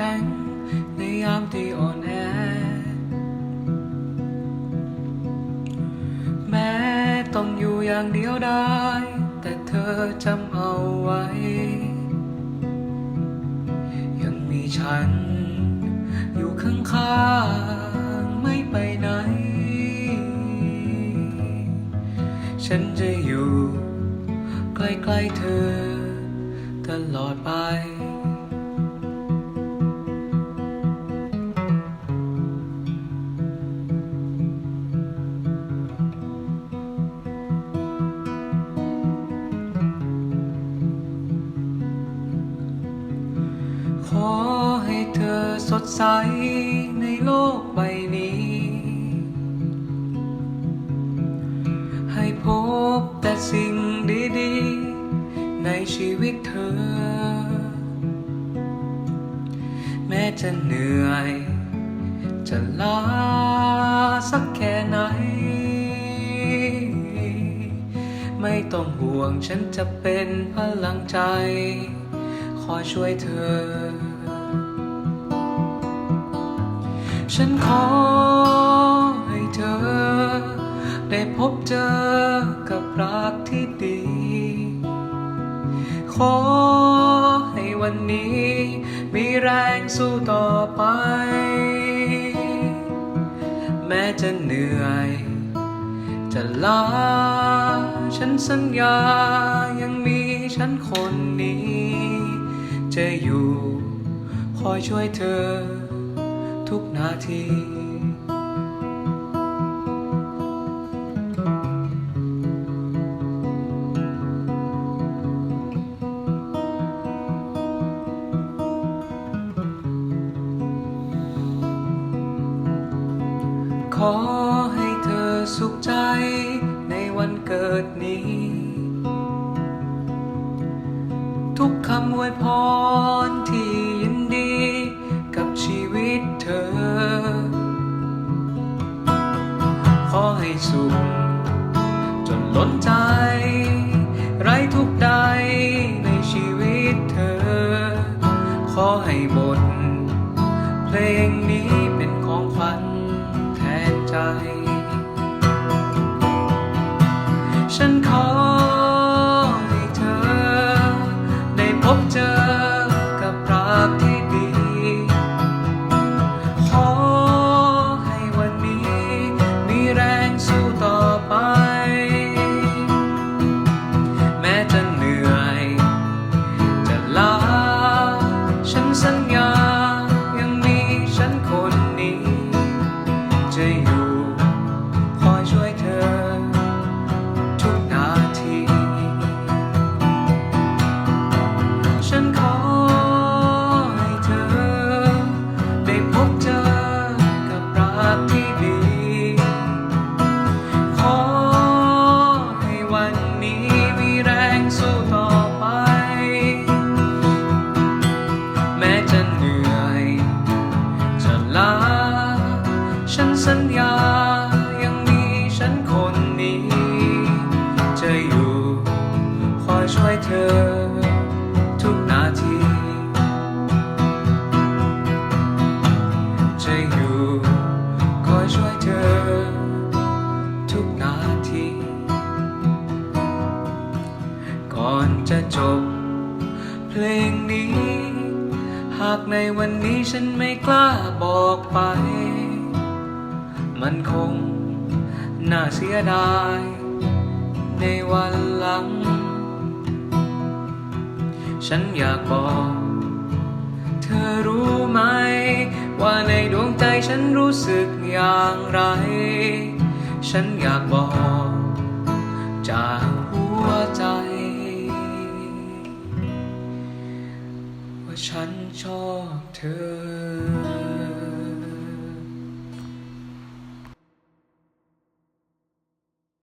ข็งในยามที่อ่อนแอ แม้ต้องอยู่อย่างเดียวได้ แต่เธอจำเอาไว้ ยังมีฉัน อยู่ข้างๆไม่ไปไหน ฉันจะอยู่ใกล้ๆเธอ ตลอดไป สดใสในโลกใบนี้ ให้พบแต่สิ่งดีๆ ในชีวิตเธอ แม้จะเหนื่อย จะล้าสักแค่ไหน ไม่ต้องห่วงฉันจะเป็นพลังใจคอช่วยเธอ ฉันขอให้เธอ ได้พบเจอกับรักที่ดี ขอให้วันนี้ มีแรงสู้ต่อไป แม้จะเหนื่อย จะลาฉันสัญญายังมีฉันคนนี้ จะอยู่คอยช่วยเธอ ทุกนาที ขอให้เธอสุขใจในวันเกิดนี้ ทุกคำอวยพรที่ อ ขอให้สุข จนล้นใจ ไร้ทุกใดในชีวิตเธอ ขอให้บท เพลงนี้เป็นของขวัญแทนใจ ฉันขอ นี้มีแรงสู้ต่อไป แม้จะเหนื่อย จะลาฉันสัญญายังมีฉันคนนี้ จะอยู่คอยช่วยเธอ ทุกนาที จะอยู่คอยช่วยเธอ ทุกนาที ก่อนจะจบ เพลงนี้ หากในวันนี้ฉันไม่กล้าบอกไป มันคงน่าเสียดาย ในวันหลัง ฉันอยากบอก เธอรู้ไหม ว่าในดวงใจฉันรู้สึกอย่างไร ฉันอยากบอกจาก ฉันชอบเธอ